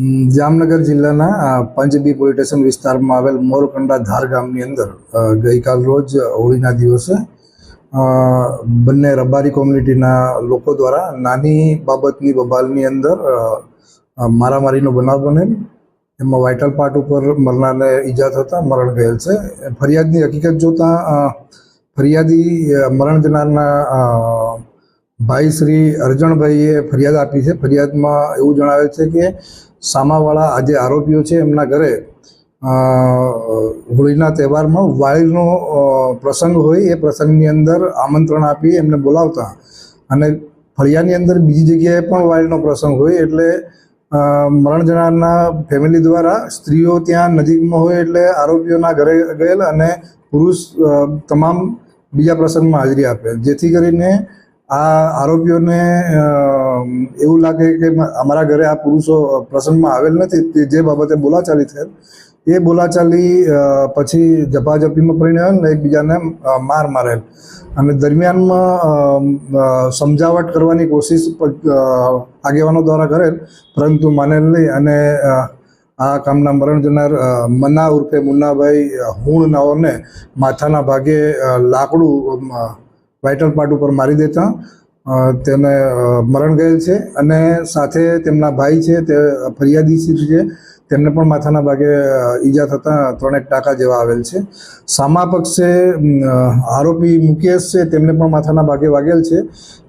જામનગર જિલ્લાના પંચબી police station વિસ્તારમાં આવેલ મોરકંડા ધાર ગામની અંદર ગઈકાલ રોજ હોળીના દિવસે બંને રબારી કોમ્યુનિટીના લોકો દ્વારા નાની બાબતની બબાલની અંદર મારામારીનો બનાવ બનેલ. એમાં વાઇટલ પાર્ટ ઉપર મરનારને ઈજા થતાં મરણ ગયેલ છે. ફરિયાદની હકીકત જોતાં ફરિયાદી મરણ જનારના ભાઈ શ્રી અરજણભાઈએ ફરિયાદ આપી છે. ફરિયાદમાં એવું જણાવે છે કે સામાવાળા આજે આરોપીઓ છે એમના ઘરે હોળીના તહેવારમાં વાળીનો પ્રસંગ હોય એ પ્રસંગની અંદર આમંત્રણ આપી એમને બોલાવતા. અને ફળિયાની અંદર બીજી જગ્યાએ પણ વાળીનો પ્રસંગ હોય એટલે મરણ જનારના ફેમિલી દ્વારા સ્ત્રીઓ ત્યાં નજીકમાં હોય એટલે આરોપીઓના ઘરે ગયેલ અને પુરુષ તમામ બીજા પ્રસંગમાં હાજરી આપે. જેથી કરીને આ આરોપીઓને એવું લાગે કે અમારા ઘરે આ પુરુષો પ્રસંગમાં આવેલ નથી. તે જે બાબતે બોલાચાલી થયેલ, એ બોલાચાલી પછી જપાજપીમાં પરિણ્યો ને, એકબીજાને માર મારેલ. અને દરમિયાનમાં સમજાવટ કરવાની કોશિશ આગેવાનો દ્વારા કરેલ, પરંતુ માનેલ નહીં. અને આ કામના મરણ જનાર મના ઉર્ફે મુન્નાભાઈ હુણ નાઓને માથાના ભાગે લાકડું વાઇટલ પાર્ટ ઉપર મારી દેતા. તેને મરણ ગયેલ છે અને સાથે તેમના ભાઈ છે, તે ફરિયાદી છે, તેમને પણ માથાના ભાગે ઈજા થતાં ત્રણેક ટાંકા જેવા આવેલ છે. સામા પક્ષે આરોપી મુકેશ છે, તેમને પણ માથાના ભાગે વાગેલ છે,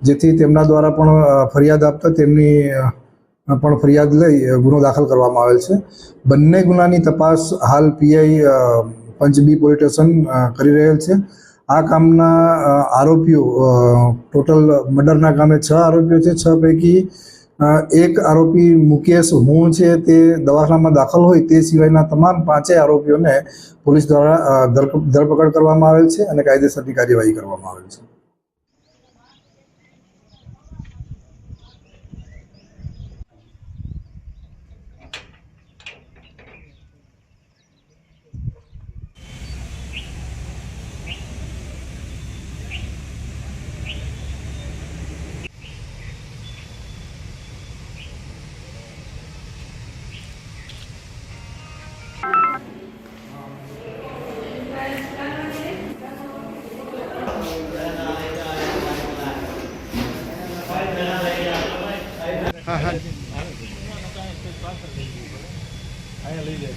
જેથી તેમના દ્વારા પણ ફરિયાદ આપતા તેમની પણ ફરિયાદ લઈ ગુનો દાખલ કરવામાં આવેલ છે. બંને ગુનાની તપાસ હાલ પીઆઈ પંચબી પોલીસ સ્ટેશન કરી રહેલ છે. આ કામના આરોપીઓ ટોટલ મર્ડરના કામે છ આરોપીઓ છે, છ પૈકી એક આરોપી મુકેશ હું છે તે દવાખાનામાં દાખલ હોય તે સિવાયના તમામ પાંચેય આરોપીઓને પોલીસ દ્વારા ધરપકડ કરવામાં આવેલ છે અને કાયદેસરની કાર્યવાહી કરવામાં આવેલ છે. હા હા. અહીંયા